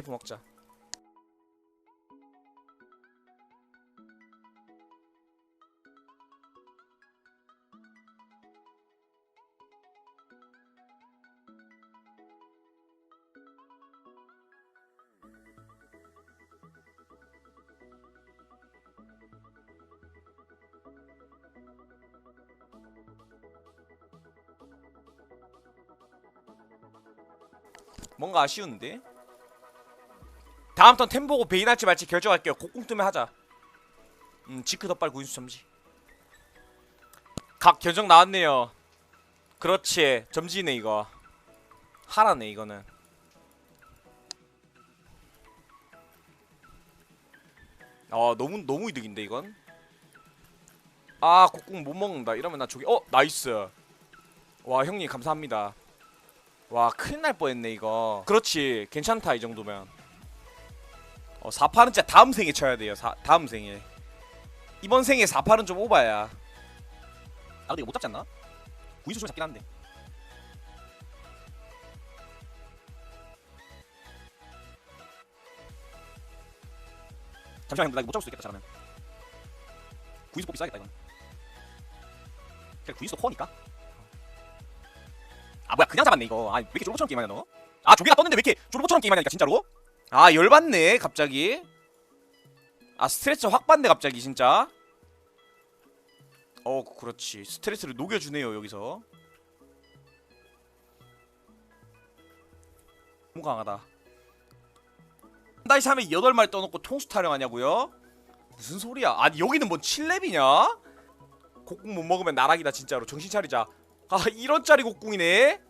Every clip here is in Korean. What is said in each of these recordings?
BF 먹자. 뭔가 아쉬운데 다음 턴 템 보고 베인 할지 말지 결정할게요. 곡궁 뜨면 하자. 음 지크 덧발 구인수 점지. 각 결정 나왔네요. 그렇지. 점지네 이거. 하라네 이거는. 아 너무 너무 이득인데 이건? 아 곡궁 못 먹는다. 이러면 나 저기 어 나이스. 와 형님 감사합니다. 와 큰일 날 뻔했네 이거. 그렇지. 괜찮다 이 정도면 어 4팔은 진짜 다음 생에 쳐야 돼요. 사, 다음 생에. 이번 생에 4팔은 좀 오바야. 아 근데 이거 못 잡지 않나? 구인수 좀 잡긴 한데. 잠시만 나 이거 못 잡을 수도 있겠다 잘하면. 구인수 뽑기 써야겠다 이건. 그냥 구인수 코어니까. 아 뭐야 그냥 잡았네 이거. 아왜 이렇게 졸보처럼 게임하냐 너? 아 조개가 떴는데 왜 이렇게 졸보처럼 게임하냐니까 진짜로? 아 열받네 갑자기. 아 스트레스 확 받네 갑자기 진짜. 어 그렇지. 스트레스를 녹여주네요 여기서. 너무 강하다. 다시 3에 8마리 떠놓고 통수 타령하냐고요? 무슨 소리야? 아니 여기는 뭔 7렙이냐? 곡궁 못 먹으면 나락이다 진짜로. 정신 차리자. 아 1원짜리 곡궁이네?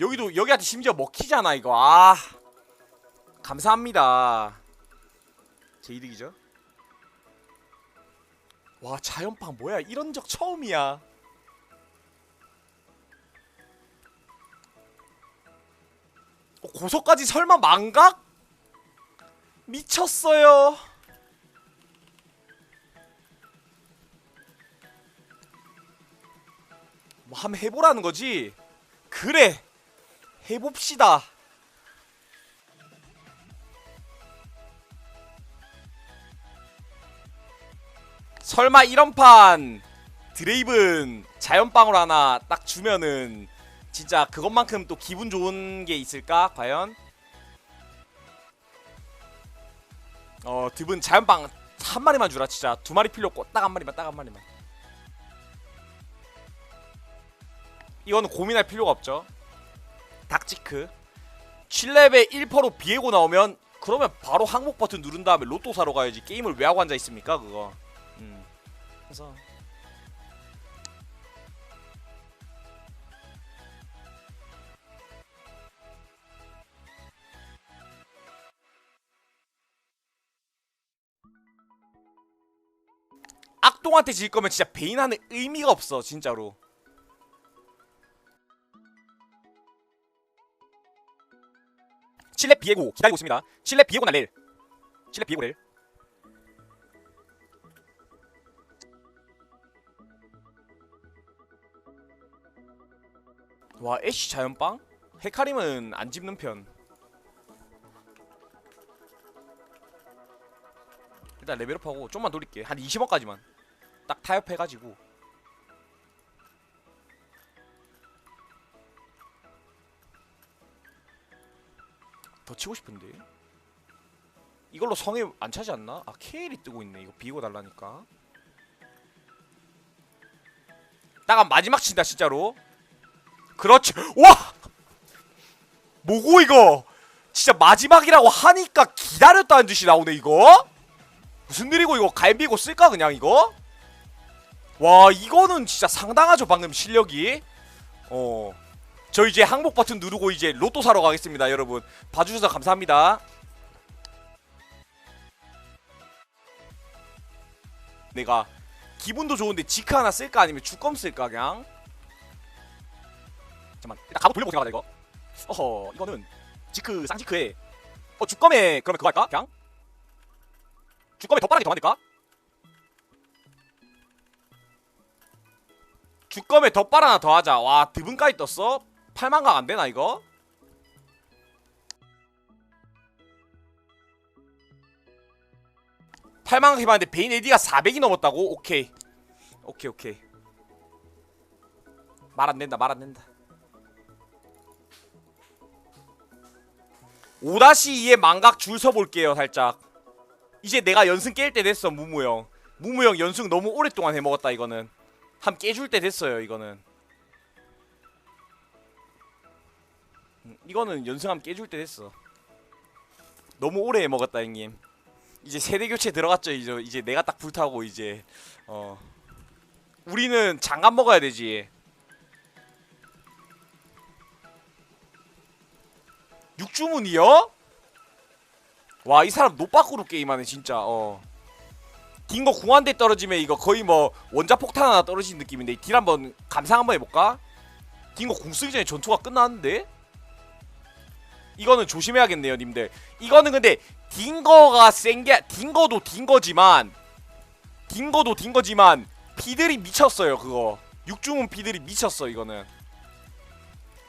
여기도 여기한테 심지어 먹히잖아 이거. 아 감사합니다. 제 이득이죠? 와 자연빵 뭐야? 이런 적 처음이야. 어, 고소까지 설마 망각? 미쳤어요. 뭐 한번 해보라는 거지? 그래 해봅시다 설마 이런 판 드레이븐 자연빵으로 하나 딱 주면은 진짜 그것만큼 또 기분 좋은 게 있을까 과연? 어 드분 자연빵 한 마리만 주라 진짜 두 마리 필요 없고 딱 한 마리만 딱 한 마리만. 이거는 고민할 필요가 없죠. 닥치크. 7렙에 1%로 비에고 나오면 그러면 바로 항목 버튼 누른 다음에 로또 사러 가야지. 게임을 왜 하고 앉아 있습니까 그거? 음 그래서 악동한테 질 거면 진짜 베인하는 의미가 없어 진짜로 칠레 비에고 기다리고 있습니다. 칠레 비에고 날릴. 칠레 비에고 낼. 와 애쉬 자연빵? 헤카림은 안 집는 편. 일단 레벨업하고 좀만 돌릴게. 한 20원까지만. 딱 타협해가지고. 더 치고 싶은데 이걸로 성에 안 차지 않나? 아 케일이 뜨고 있네 이거 비고 달라니까 딱한 마지막 친다 진짜로 그렇지. 와! 뭐고 이거? 진짜 마지막이라고 하니까 기다렸다는 듯이 나오네 이거? 무슨 일이고 이거? 갈비고 쓸까 그냥 이거? 와 이거는 진짜 상당하죠 방금 실력이. 어. 저 이제 항복 버튼 누르고 이제 로또 사러 가겠습니다 여러분. 봐주셔서 감사합니다. 내가 기분도 좋은데 지크 하나 쓸까? 아니면 주검 쓸까 그냥 잠깐만 일단 갑옷 돌려보고 생각하자 이거 어허 이거는 지크 쌍지크에 어 주검에 그러면 그거 할까? 그냥? 주검에 더 빠르게 더 만들까? 주검에 덧발 하나 더 하자 와 드분까지 떴어? 8만강 안되나 이거? 팔만강 해봤는데 베인 에디가 400이 넘었다고? 오케이 오케이 오케이 말 안된다 말 안된다 5-2에 망각 줄 서볼게요 살짝. 이제 내가 연승 깰 때 됐어 무무형. 무무형 연승 너무 오랫동안 해먹었다 이거는. 함 깨줄 때 됐어요 이거는. 음, 이거는 연승함 깨줄 때 됐어. 너무 오래 해먹었다 형님. 이제 세대 교체 들어갔죠 이제. 이제 내가 딱 불타고 이제. 어. 우리는 장갑 먹어야 되지 육주문이요? 와 이 사람 노빠꾸로 게임하네 진짜 어 딩거 궁한대 떨어지면 이거 거의 뭐 원자폭탄 하나 떨어진 느낌인데 딜 한번 감상 한번 해볼까? 딩거 궁 쓰기 전에 전투가 끝났는데? 이거는 조심해야겠네요 님들 이거는 근데 딩거가 센게 딩거도 딩거지만 딩거도 딩거지만 피들이 미쳤어요 그거 육중은 피들이 미쳤어 이거는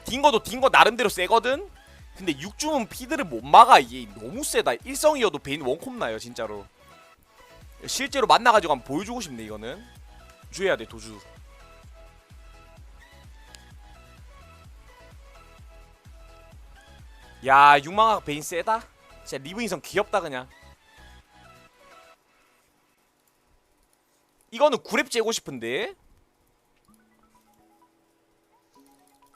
딩거도 딩거 나름대로 세거든? 근데 육중은 피들을 못 막아 이게 너무 세다. 일성이어도 베인 원콤 나요 진짜로. 실제로 만나가지고 한번 보여주고 싶네 이거는. 주해야 돼 도주. 야 육망학 베인 세다? 진짜 리브 인성 귀엽다 그냥. 이거는 구랩 째고 싶은데?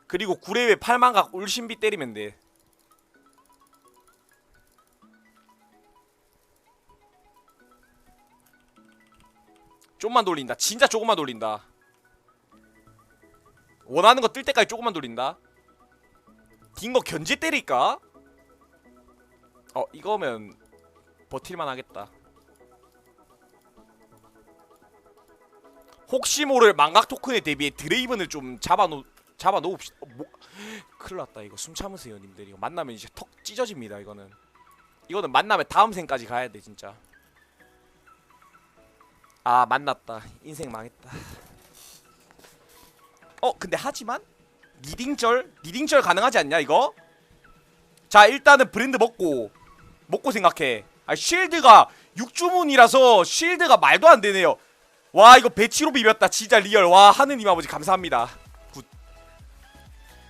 그리고 구랩에 팔망각 울신비 때리면 돼 좀만 돌린다. 진짜 조금만 돌린다. 원하는 거 뜰 때까지 조금만 돌린다. 딩거 견제 때릴까? 어 이거면 버틸만 하겠다. 혹시 모를 망각 토큰에 대비해 드레이븐을 좀 잡아놓 잡아놓읍시다. 어, 뭐, 큰일 났다. 이거 숨 참으세요 님들. 이거 만나면 이제 턱 찢어집니다 이거는. 이거는 만나면 다음 생까지 가야 돼 진짜 아 만났다. 인생 망했다. 어 근데 하지만 리딩절 리딩절 가능하지 않냐 이거? 자 일단은 브랜드 먹고 먹고 생각해. 아 쉴드가 6주문이라서 쉴드가 말도 안 되네요. 와 이거 배치로 비볐다. 진짜 리얼. 와 하느님 아버지 감사합니다. 굿.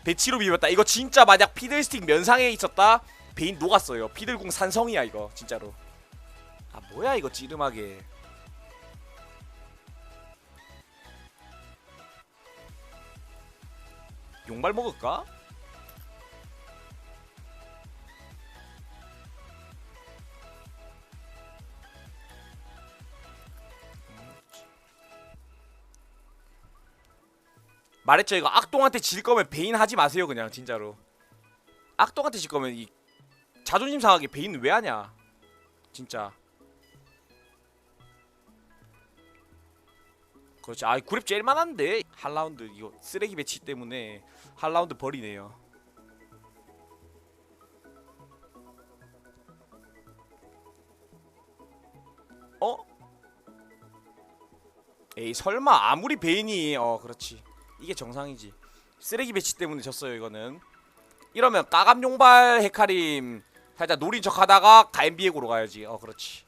배치로 비볐다. 이거 진짜 만약 피들스틱 면상에 있었다? 베인 녹았어요. 피들궁 산성이야 이거 진짜로. 아 뭐야 이거 찌름하게 용발 먹을까? 말했죠 이거. 악동한테 질 거면 베인 하지 마세요 그냥 진짜로. 악동한테 질 거면 이 자존심 상하게 베인 왜 하냐 진짜 그렇지 아 그랩 제일 만한데. 한 라운드 이거 쓰레기 배치 때문에 한 라운드 버리네요. 어? 에이 설마 아무리 베인이 어 그렇지. 이게 정상이지. 쓰레기 배치 때문에 졌어요 이거는. 이러면 까감 용발 헤카림 살짝 노린 척 하다가 가엠비에고로 가야지. 어 그렇지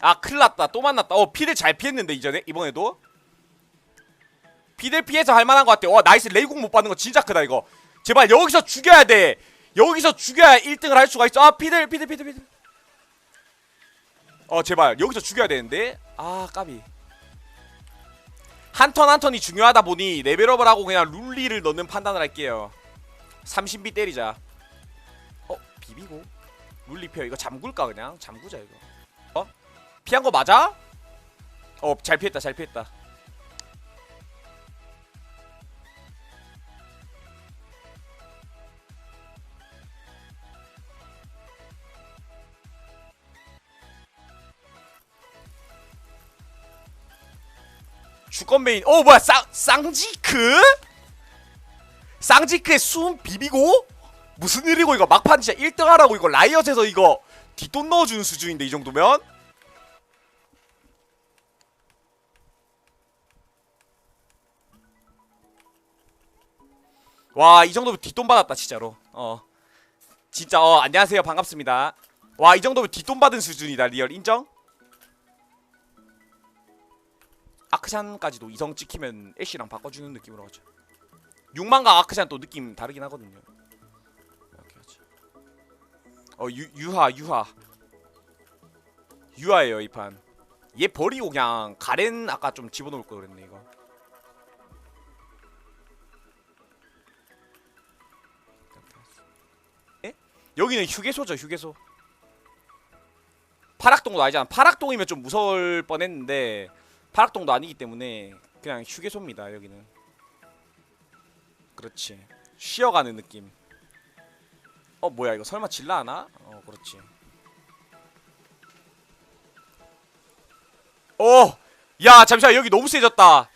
아 큰일났다. 또 만났다. 어 피들 잘 피했는데 이전에? 이번에도? 피들 피해서 할만한 것 같아. 와 나이스. 레이공 못 받는 거 진짜 크다 이거. 제발 여기서 죽여야 돼. 여기서 죽여야 1등을 할 수가 있어. 아 피들 피들 피들 피들. 어 제발. 여기서 죽여야 되는데? 아 까비. 한 턴 한 턴이 중요하다 보니 레벨업을 하고 그냥 룰리를 넣는 판단을 할게요. 30비 때리자. 어 비비고? 룰리 펴 이거 잠글까 그냥? 잠그자 이거. 어? 피한 거 맞아? 어 잘 피했다 잘 피했다 주권 메인 어 뭐야 쌍 쌍지크? 쌍지크에 숨 비비고? 무슨 일이고 이거 막판 진짜 1등 하라고 이거 라이엇에서 이거 뒷돈 넣어주는 수준인데 이 정도면? 와 이 정도면 뒷돈 받았다 진짜로. 어. 진짜 어 안녕하세요. 반갑습니다. 와 이 정도면 뒷돈 받은 수준이다 리얼. 인정? 아크샨까지도 이성 찍히면 애쉬랑 바꿔주는 느낌으로 가죠. 6만과 아크샨 또 느낌 다르긴 하거든요. 하죠. 어 유, 유하 유하. 유하예요 이판얘 버리고 그냥 가렌 아까 좀 집어넣을 걸 그랬네 이거 여기는 휴게소죠 휴게소 파락동도 아니잖아 파락동이면 좀 무서울 뻔했는데 파락동도 아니기 때문에 그냥 휴게소입니다 여기는 그렇지 쉬어가는 느낌 어 뭐야 이거 설마 질라 하나? 어 그렇지 어! 야 잠시만 여기 너무 세졌다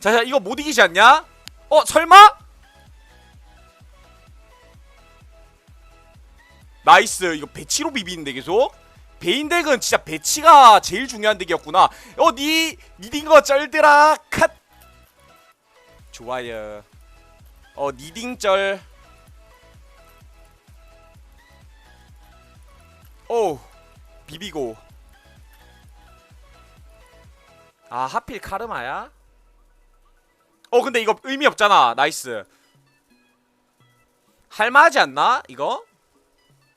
자, 자 이거 못 이기지 않냐? 어 설마? 나이스. 이거 배치로 비비는데 계속? 베인덱은 진짜 배치가 제일 중요한 덱이었구나. 어니 니딩거 쩔더라. 컷. 좋아요. 어 니딩 쩔. 오 비비고. 아 하필 카르마야? 어 근데 이거 의미 없잖아. 나이스. 할만하지 않나? 이거?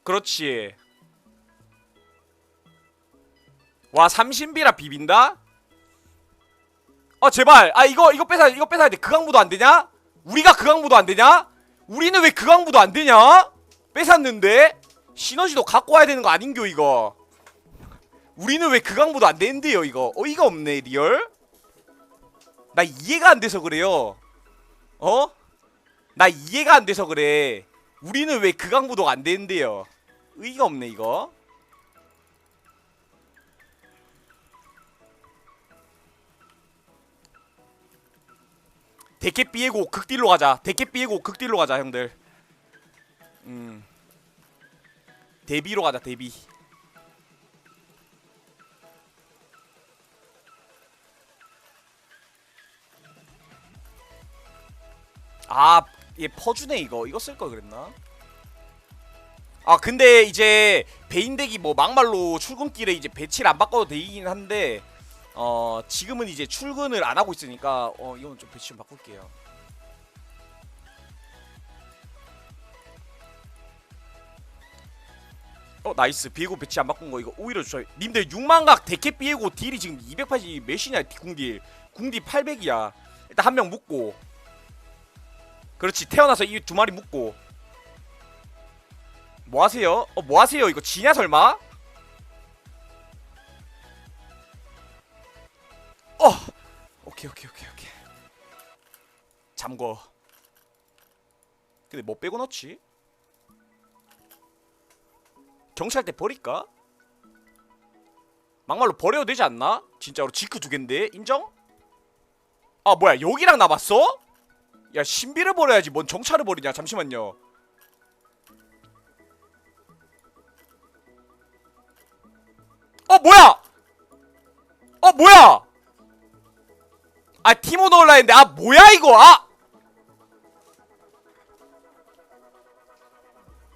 그렇지 와 삼신비라 비빈다? 어 제발 아 이거 이거 뺏어야 이거 뺏어야 돼 그강부도 안 되냐? 우리가 그강부도 안 되냐? 우리는 왜 그강부도 안 되냐? 뺏었는데 시너지도 갖고 와야 되는 거 아닌겨 이거 우리는 왜 그강부도 안 되는데요 이거 어이가 없네 리얼 나 이해가 안 돼서 그래요 어? 나 이해가 안 돼서 그래 우리는 왜 그강부도 안 되는데요 의의가 없네 이거 대캐 삐에고 극딜로 가자. 대캐 삐에고 극딜로 가자, 형들. 음. 데비로 가자, 데비. 아, 얘 퍼주네 이거. 이거 쓸 걸 그랬나? 아, 근데 이제 베인덱이 뭐 막말로 출근길에 이제 배치를 안 바꿔도 되긴 한데 어 지금은 이제 출근을 안 하고 있으니까 어 이건 좀 배치 좀 바꿀게요. 어 나이스 비에고 배치 안 바꾼 거 이거 오히려 좋아요. 님들 6만각 데캐 비에고 딜이 지금 280 몇이냐 궁딜 궁딜 800이야. 일단 한 명 묶고 그렇지 태어나서 이 두 마리 묶고 뭐 하세요? 어 뭐 하세요? 이거 지냐 설마? 어 오케이 오케이 오케이 오케이 잠궈 근데 뭐 빼고 넣지? 경찰 때 버릴까? 막말로 버려도 되지 않나? 진짜로 지크 두 갠데 인정? 아 뭐야 여기랑 남았어? 야 신비를 버려야지 뭔 정찰을 버리냐 잠시만요 어 뭐야? 어 뭐야? 아 티모 넣으려 했는데 아 뭐야 이거? 아